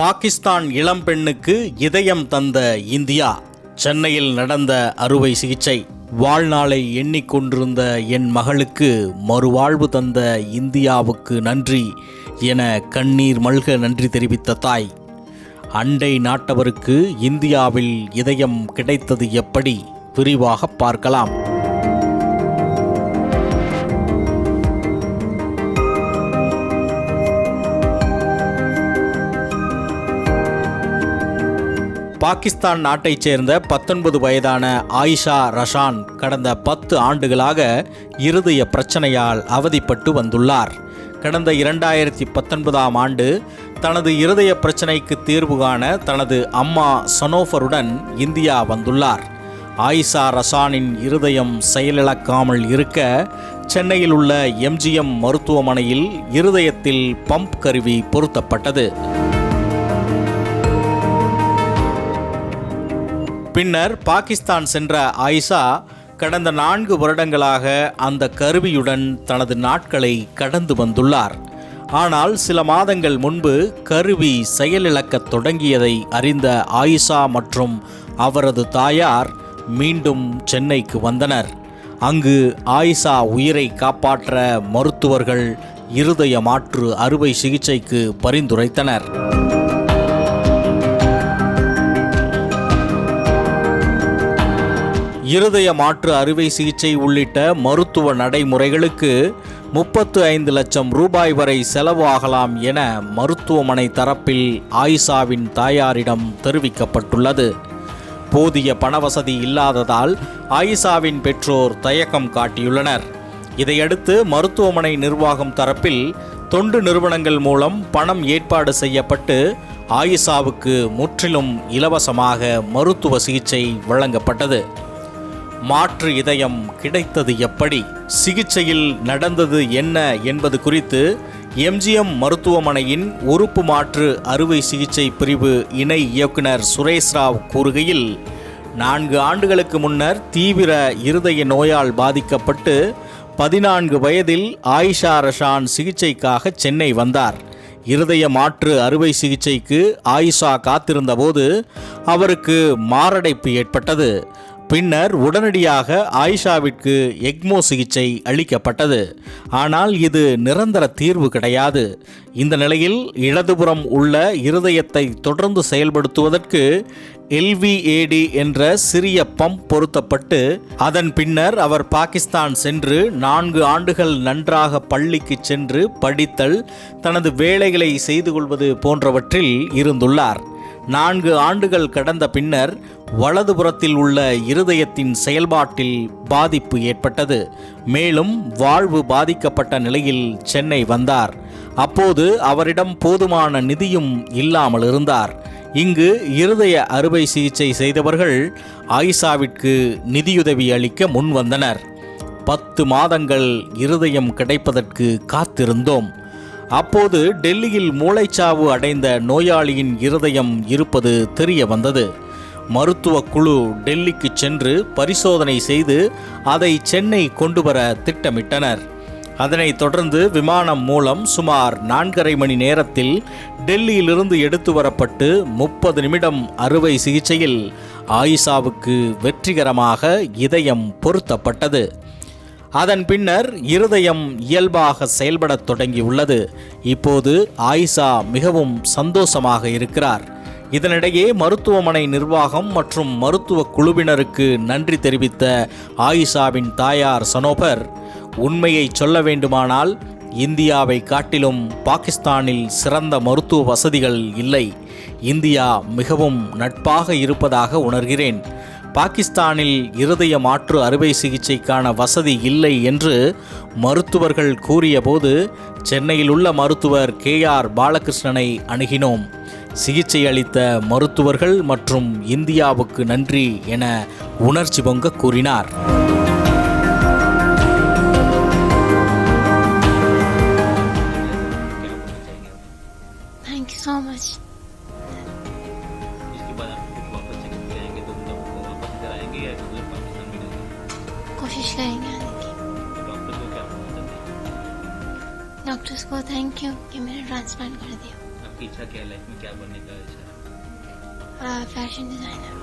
பாகிஸ்தான் இளம்பெண்ணுக்கு இதயம் தந்த இந்தியா. சென்னையில் நடந்த அறுவை சிகிச்சை. வாழ்நாளை எண்ணிக்கொண்டிருந்த என் மகளுக்கு மறுவாழ்வு தந்த இந்தியாவுக்கு நன்றி என கண்ணீர் மல்க நன்றி தெரிவித்த தாய். அண்டை நாட்டவருக்கு இந்தியாவில் இதயம் கிடைத்தது எப்படி? விரிவாக பார்க்கலாம். பாகிஸ்தான் நாட்டைச் சேர்ந்த பத்தொன்பது வயதான ஆயிஷா ரஷான் கடந்த பத்து ஆண்டுகளாக இருதய பிரச்சனையால் அவதிப்பட்டு வந்துள்ளார். கடந்த இரண்டாயிரத்தி பத்தொன்பதாம் ஆண்டு தனது இருதய பிரச்சனைக்கு தீர்வு காண தனது அம்மா சனோஃபருடன் இந்தியா வந்துள்ளார். ஆயிஷா ரசானின் இருதயம் செயலிழக்காமல் இருக்க சென்னையில் உள்ள எம்ஜிஎம் மருத்துவமனையில் இருதயத்தில் பம்ப் கருவி பொருத்தப்பட்டது. பின்னர் பாகிஸ்தான் சென்ற ஆயிஷா கடந்த நான்கு வருடங்களாக அந்த கருவியுடன் தனது நாட்களை கடந்து வந்துள்ளார். ஆனால் சில மாதங்கள் முன்பு கருவி செயலிழக்கத் தொடங்கியதை அறிந்த ஆயிஷா மற்றும் அவரது தாயார் மீண்டும் சென்னைக்கு வந்தனர். அங்கு ஆயிஷா உயிரை காப்பாற்ற மருத்துவர்கள் இருதய மாற்று அறுவை சிகிச்சைக்கு பரிந்துரைத்தனர். இருதய மாற்று அறுவை சிகிச்சை உள்ளிட்ட மருத்துவ நடைமுறைகளுக்கு முப்பத்து ஐந்து லட்சம் ரூபாய் வரை செலவு ஆகலாம் என மருத்துவமனை தரப்பில் ஆயிஷாவின் தாயாரிடம் தெரிவிக்கப்பட்டுள்ளது. போதிய பணவசதி இல்லாததால் ஆயிஷாவின் பெற்றோர் தயக்கம் காட்டியுள்ளனர். இதையடுத்து மருத்துவமனை நிர்வாகம் தரப்பில் தொண்டு நிறுவனங்கள் மூலம் பணம் ஏற்பாடு செய்யப்பட்டு ஆயிஷாவுக்கு முற்றிலும் இலவசமாக மருத்துவ சிகிச்சை வழங்கப்பட்டது. மாற்று இதயம் கிடைத்தது எப்படி? சிகிச்சையில் நடந்தது என்ன என்பது குறித்து எம்ஜிஎம் மருத்துவமனையின் உறுப்பு மாற்று அறுவை சிகிச்சை பிரிவு இணை இயக்குனர் சுரேஷ் ராவ் கூறுகையில் நான்கு ஆண்டுகளுக்கு முன்னர் தீவிர இருதய நோயால் பாதிக்கப்பட்டு பதினான்கு வயதில் ஆயிஷா ரஷான் சிகிச்சைக்காக சென்னை வந்தார். இருதய மாற்று அறுவை சிகிச்சைக்கு ஆயிஷா காத்திருந்தபோது அவருக்கு மாரடைப்பு ஏற்பட்டது. பின்னர் உடனடியாக ஆயிஷாவிற்கு எக்மோ சிகிச்சை அளிக்கப்பட்டது. ஆனால் இது நிரந்தர தீர்வு கிடையாது. இந்த நிலையில் இடதுபுறம் உள்ள இருதயத்தை தொடர்ந்து செயல்படுத்துவதற்கு எல்விஏடி என்ற சிறிய பம்ப் பொருத்தப்பட்டு அதன் பின்னர் அவர் பாகிஸ்தான் சென்று நான்கு ஆண்டுகள் நன்றாக பள்ளிக்கு சென்று படித்தல் தனது வேலைகளை செய்து கொள்வது போன்றவற்றில் இருந்துள்ளார். நான்கு ஆண்டுகள் கடந்த பின்னர் வலதுபுறத்தில் உள்ள இருதயத்தின் செயல்பாட்டில் பாதிப்பு ஏற்பட்டது. மேலும் வாழ்வு பாதிக்கப்பட்ட நிலையில் சென்னை வந்தார். அப்போது அவரிடம் போதுமான நிதியும் இல்லாமல் இருந்தார். இங்கு இருதய அறுவை சிகிச்சை செய்தவர்கள் ஆயிஷாவிற்கு நிதியுதவி அளிக்க முன் வந்தனர் பத்து மாதங்கள் இருதயம் கிடைப்பதற்கு காத்திருந்தோம். அப்போது டெல்லியில் மூளைச்சாவு அடைந்த நோயாளியின் இருதயம் இருப்பது தெரிய வந்தது. மருத்துவ குழு டெல்லிக்கு சென்று பரிசோதனை செய்து அதை சென்னை கொண்டு வர திட்டமிட்டனர். அதனைத் தொடர்ந்து விமானம் மூலம் சுமார் நான்கரை மணி நேரத்தில் டெல்லியிலிருந்து எடுத்து வரப்பட்டு முப்பது நிமிடம் அறுவை சிகிச்சையில் ஆயிஷாவுக்கு வெற்றிகரமாக இதயம் பொருத்தப்பட்டது. அதன் பின்னர் இருதயம் இயல்பாக செயல்படத் தொடங்கியுள்ளது. இப்போது ஆயிஷா மிகவும் சந்தோஷமாக இருக்கிறார். இதனிடையே மருத்துவமனை நிர்வாகம் மற்றும் மருத்துவ குழுவினருக்கு நன்றி தெரிவித்த ஆயிஷாவின் தாயார் சனோபர் உண்மையை சொல்ல வேண்டுமானால் இந்தியாவை காட்டிலும் பாகிஸ்தானில் சிறந்த மருத்துவ வசதிகள் இல்லை. இந்தியா மிகவும் நட்பாக இருப்பதாக உணர்கிறேன். பாகிஸ்தானில் இருதய மாற்று அறுவை சிகிச்சைக்கான வசதி இல்லை என்று மருத்துவர்கள் கூறியபோது சென்னையில் உள்ள மருத்துவர் கே ஆர் பாலகிருஷ்ணனை அணுகினோம். சிகிச்சை அளித்த மருத்துவர்கள் மற்றும் இந்தியாவுக்கு நன்றி என உணர்ச்சி பொங்க கூறினார். रहेंगे कोशिश करेंगे आने की तो डॉक्टर को क्या बोलना चाहते हैं डॉक्टर्स को थैंक यू कि मैंने ट्रांसप्लांट कर दिया आप आपकी इच्छा क्या है लाइफ में क्या बनने का इच्छा है Uh, fashion designer.